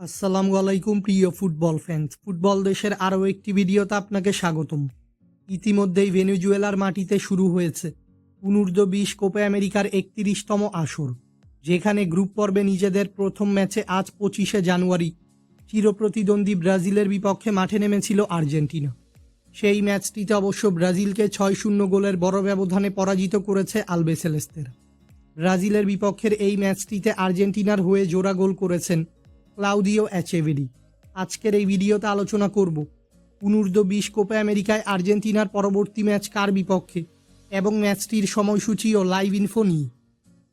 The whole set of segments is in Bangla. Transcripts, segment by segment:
আসসালামু আলাইকুম, প্রিয় ফুটবল ফ্যান্স ফুটবল দেশের আরও একটি ভিডিওতে আপনাকে স্বাগতম। ইতিমধ্যেই ভেনেজুয়েলার মাটিতে শুরু হয়েছে অনূর্ধ্ব বিশ কোপে আমেরিকার একত্রিশতম আসর, যেখানে গ্রুপ পর্বে নিজেদের প্রথম ম্যাচে আজ পঁচিশে জানুয়ারি চিরপ্রতিদ্বন্দ্বী ব্রাজিলের বিপক্ষে মাঠে নেমেছিল আর্জেন্টিনা। সেই ম্যাচটিতে অবশ্য ব্রাজিলকে ছয় শূন্য গোলের বড় ব্যবধানে পরাজিত করেছে আলবেসেলেস্তেরা। ব্রাজিলের বিপক্ষের এই ম্যাচটিতে আর্জেন্টিনার হয়ে জোড়া গোল করেছেন ক্লাউদিও অ্যাচেভেরি আজকের এই ভিডিওতে আলোচনা করব অনূর্ধ্ব বিশ কোপে আমেরিকায় আর্জেন্টিনার পরবর্তী ম্যাচ কার বিপক্ষে এবং ম্যাচটির সময়সূচি ও লাইভ ইনফো নিয়ে।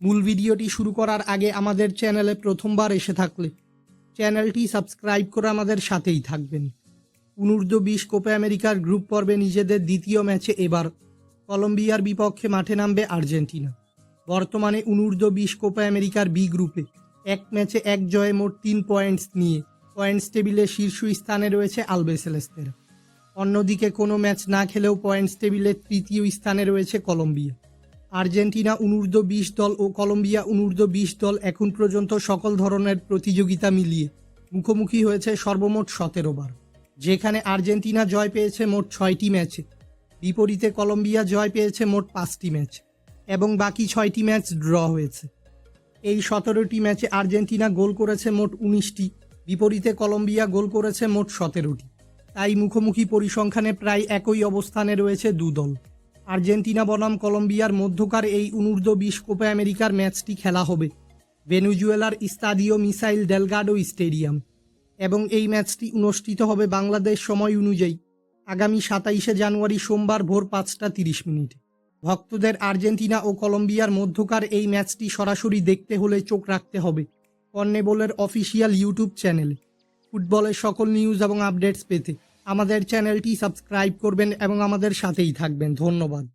মূল ভিডিওটি শুরু করার আগে আমাদের চ্যানেলে প্রথমবার এসে থাকলে চ্যানেলটি সাবস্ক্রাইব করে আমাদের সাথেই থাকবেন। অনূর্ধ্ব বিশ কোপে আমেরিকার গ্রুপ পর্বে নিজেদের দ্বিতীয় ম্যাচে এবার কলম্বিয়ার বিপক্ষে মাঠে নামবে আর্জেন্টিনা। বর্তমানে অনূর্ধ্ব বিশ কোপা আমেরিকার বি গ্রুপে এক ম্যাচে এক জয়ে মোট তিন পয়েন্টস নিয়ে। পয়েন্টস টেবিলে শীর্ষ স্থানে রয়েছে আলবেসেলেস্তেরা অন্যদিকে কোনো ম্যাচ না খেলেও পয়েন্টস টেবিলের তৃতীয় স্থানে রয়েছে কলম্বিয়া। আর্জেন্টিনা অনূর্ধ্ব বিশ দল ও কলম্বিয়া অনূর্ধ্ব বিশ দল এখন পর্যন্ত সকল ধরনের প্রতিযোগিতা মিলিয়ে মুখোমুখি হয়েছে সর্বমোট সতেরো বার, যেখানে আর্জেন্টিনা জয় পেয়েছে মোট ছয়টি ম্যাচে। বিপরীতে কলম্বিয়া জয় পেয়েছে মোট পাঁচটি ম্যাচ এবং বাকি ছয়টি ম্যাচ ড্র হয়েছে। এই সতেরোটি ম্যাচে আর্জেন্টিনা গোল করেছে মোট উনিশটি। বিপরীতে কলম্বিয়া গোল করেছে মোট সতেরোটি। তাই মুখোমুখি পরিসংখ্যানে প্রায় একই অবস্থানে রয়েছে দু দল। আর্জেন্টিনা বনাম কলম্বিয়ার মধ্যকার এই অনূর্ধ্ব বিশ কোপা আমেরিকার ম্যাচটি খেলা হবে। ভেনুজুয়েলার ইস্তাদিও মিসাইল ডেলগাডো স্টেডিয়াম। এবং এই ম্যাচটি অনুষ্ঠিত হবে বাংলাদেশ সময় অনুযায়ী। আগামী সাতাইশে জানুয়ারি সোমবার ভোর পাঁচটা তিরিশ মিনিটে। ভক্তদের আর্জেন্টিনা ও কলম্বিয়ার মধ্যকার এই ম্যাচটি সরাসরি দেখতে হলে চোখ রাখতে হবে কর্নেবলের অফিসিয়াল ইউটিউব চ্যানেলে। ফুটবলের সকল নিউজ এবং আপডেটস পেতে আমাদের চ্যানেলটি সাবস্ক্রাইব করবেন এবং আমাদের সাথেই থাকবেন। ধন্যবাদ।